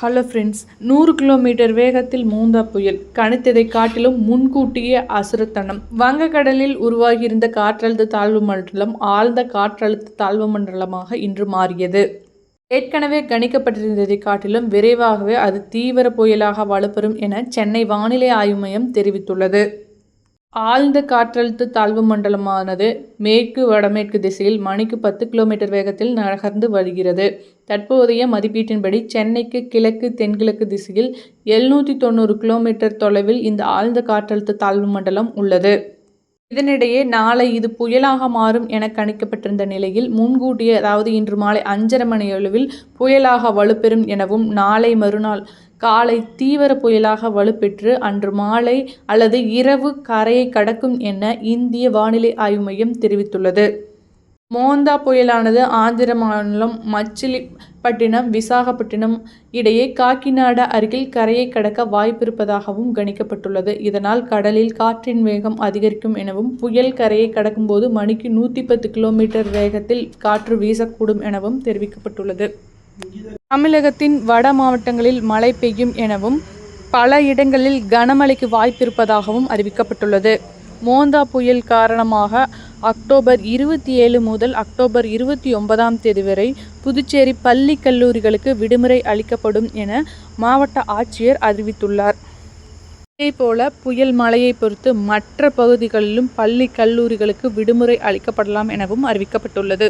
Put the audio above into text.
Hello friends நூறு kilometre வேகத்தில் மூந்தா புயல். கணித்ததை காட்டிலும் முன்கூட்டியே அசுரத்தனம். வங்கக்கடலில் உருவாகியிருந்த காற்றழுத்த தாழ்வு மண்டலம் ஆழ்ந்த காற்றழுத்த தாழ்வு மண்டலமாக இன்று மாறியது. ஏற்கனவே கணிக்கப்பட்டிருந்ததை காட்டிலும் விரைவாகவே அது தீவிர புயலாக வலுப்பெறும் என சென்னை வானிலை ஆய்வு மையம் தெரிவித்துள்ளது. ஆழ்ந்த காற்றழுத்த தாழ்வு மண்டலமானது மேற்கு வடமேற்கு திசையில் மணிக்கு பத்து கிலோமீட்டர் வேகத்தில் நகர்ந்து வருகிறது. தற்போதைய மதிப்பீட்டின்படி சென்னைக்கு கிழக்கு தென்கிழக்கு திசையில் எழுநூற்றி தொண்ணூறு கிலோமீட்டர் தொலைவில் இந்த ஆழ்ந்த காற்றழுத்த தாழ்வு மண்டலம் உள்ளது. இதனிடையே நாளை இது புயலாக மாறும் என கணிக்கப்பட்டிருந்த நிலையில் முன்கூட்டியே அதாவது இன்று மாலை அஞ்சரை மணியளவில் புயலாக வலுப்பெறும் எனவும் நாளை மறுநாள் காலை தீவிர புயலாக வலுப்பெற்று அன்று மாலை அல்லது இரவு கரையை கடக்கும் என இந்திய வானிலை ஆய்வு மையம் தெரிவித்துள்ளது. மோந்தா புயலானது ஆந்திர மாநிலம் மச்சிலிப்பட்டினம் விசாகப்பட்டினம் இடையே காக்கிநாடா அருகில் கரையை கடக்க வாய்ப்பிருப்பதாகவும் கணிக்கப்பட்டுள்ளது. இதனால் கடலில் காற்றின் வேகம் அதிகரிக்கும் எனவும் புயல் கரையை கடக்கும்போது மணிக்கு நூற்றி பத்து கிலோமீட்டர் வேகத்தில் காற்று வீசக்கூடும் எனவும் தெரிவிக்கப்பட்டுள்ளது. தமிழகத்தின் வட மாவட்டங்களில் மழை பெய்யும் எனவும் பல இடங்களில் கனமழைக்கு வாய்ப்பிருப்பதாகவும் அறிவிக்கப்பட்டுள்ளது. மோந்தா புயல் காரணமாக அக்டோபர் இருபத்தி ஏழு முதல் அக்டோபர் இருபத்தி ஒன்பதாம் தேதி வரை புதுச்சேரி பள்ளி கல்லூரிகளுக்கு விடுமுறை அளிக்கப்படும் என மாவட்ட ஆட்சியர் அறிவித்துள்ளார். இதேபோல புயல் மழையை பொறுத்து மற்ற பகுதிகளிலும் பள்ளி கல்லூரிகளுக்கு விடுமுறை அளிக்கப்படலாம் எனவும் அறிவிக்கப்பட்டுள்ளது.